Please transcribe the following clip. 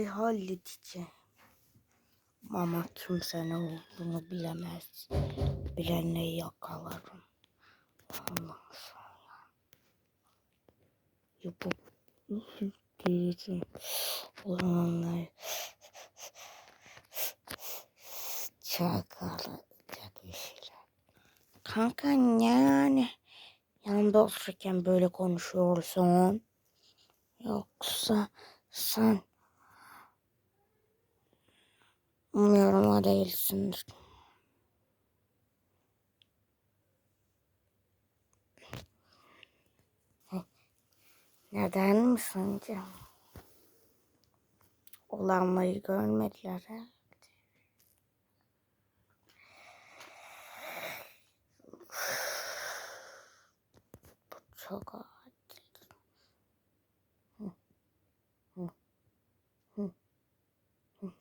halledeceğim. Ama kimse ne olduğunu bilemez. Bilenleri yakalarım. Ondan sonra yapıp diyeceğim. O zamanlar çakalayacak bir şeyler. Kanka yani yanımda otururken böyle konuşuyorsun. Yoksa sen umurumda değilsin. Neden mi sence? Olanları görmediler ha? Bu çok. Hı hı.